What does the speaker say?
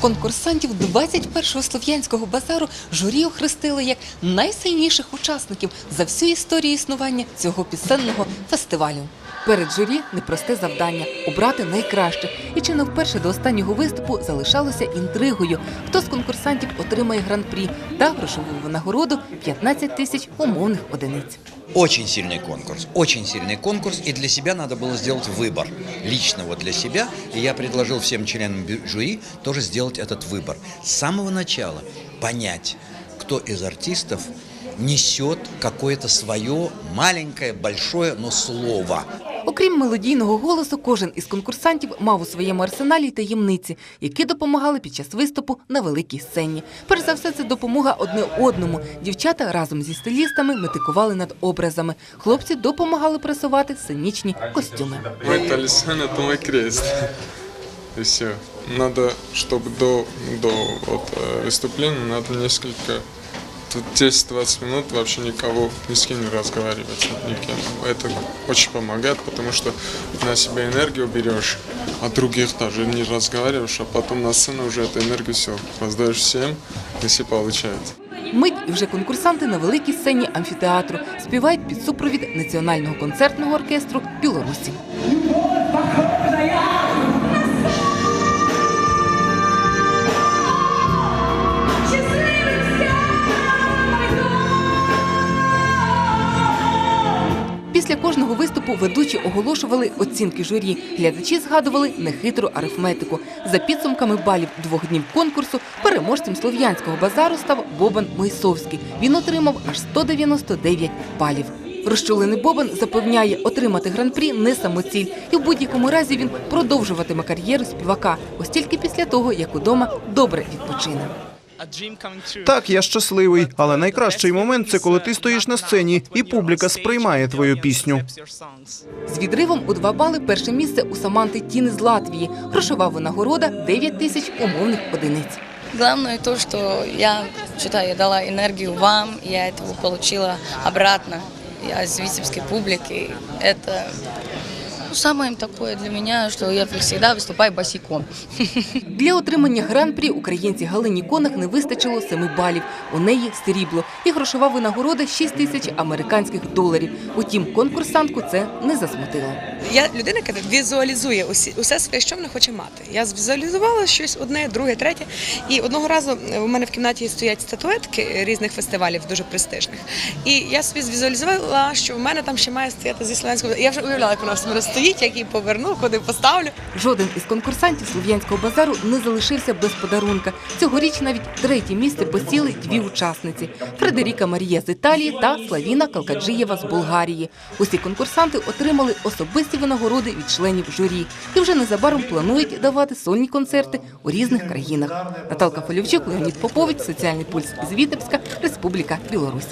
Конкурсантів 21-го слов'янського базару журі охрестили як найсильніших учасників за всю історію існування цього пісенного фестивалю. Перед журі непросте завдання обрати найкращих. І чи не вперше до останнього виступу залишалося інтригою, хто з конкурсантів отримає гран-прі та грошову винагороду 15 тисяч умовних одиниць. Очень сильный конкурс, очень сильный конкурс, и для себя надо было сделать выбор, лично вот для себя, и я предложил всем членам жюри тоже сделать этот выбор. С самого начала понять, кто из артистов несет какое-то свое маленькое, большое, но слово. Окрім мелодійного голосу, кожен із конкурсантів мав у своєму арсеналі й таємниці, які допомагали під час виступу на великій сцені. Перш за все, це допомога одне одному. Дівчата разом зі стилістами метикували над образами. Хлопці допомагали пресувати сценічні костюми. Мой талисман это мой крест. И все. Надо, чтобы до, до вот, э, выступления надо несколько, тут 10-20 минут вообще никого, ни с кем не разговаривать, никем. Это очень помогает, потому что на себя энергию берешь, а других даже не разговариваешь, а потом на сцену уже эту энергию все раздаешь всем, и все получают. Мить і вже конкурсанти на великій сцені амфітеатру співають під супровід національного концертного оркестру Білорусі. Після кожного виступу ведучі оголошували оцінки журі. Глядачі згадували нехитру арифметику. За підсумками балів двох днів конкурсу переможцем слов'янського базару став Бобан Мойсовський. Він отримав аж 199 балів. Розчулений Бобан запевняє, отримати гран-прі не самоціль, і в будь-якому разі він продовжуватиме кар'єру співака, ось тільки після того, як удома добре відпочине. Так, я щасливий, але найкращий момент це коли ти стоїш на сцені і публіка сприймає твою пісню. З відривом у два бали перше місце у Саманти Тіни з Латвії. Грошова винагорода 9 тисяч умовних одиниць. Главное то, что я считаю, я дала энергию вам, и я этого получила обратно. Я из витебской публики. Это ну, самое такое для меня, что я всегда выступаю босиком. Для отримання гран-прі українці Галині Конах не вистачило 7 балів. У неї срібло. І грошова винагорода 6 тисяч американських доларів. Утім, конкурсантку це не засмутило. Я людина, яка візуалізує усі, усе своє, що вона хоче мати. Я звізуалізувала щось одне, друге, третє. І одного разу у мене в кімнаті стоять статуетки різних фестивалів, дуже престижних. І я собі звізуалізувала, що в мене там ще має стояти зі слов'янського. Я вже уявляла, як вона в мене стоїть, як її поверну, куди поставлю. Жоден із конкурсантів слов'янського базару не залишився без подарунка. Цьогоріч навіть третє місце посіли дві учасниці: Фредеріка Марія з Італії та Славіна Калкаджиєва з Болгарії. Усі конкурсанти отримали особисті винагороди від членів журі і вже незабаром планують давати сольні концерти у різних країнах. Наталка Полівчук, Леонід Попович, соціальний пульс з Вітебська, Республіка Білорусь.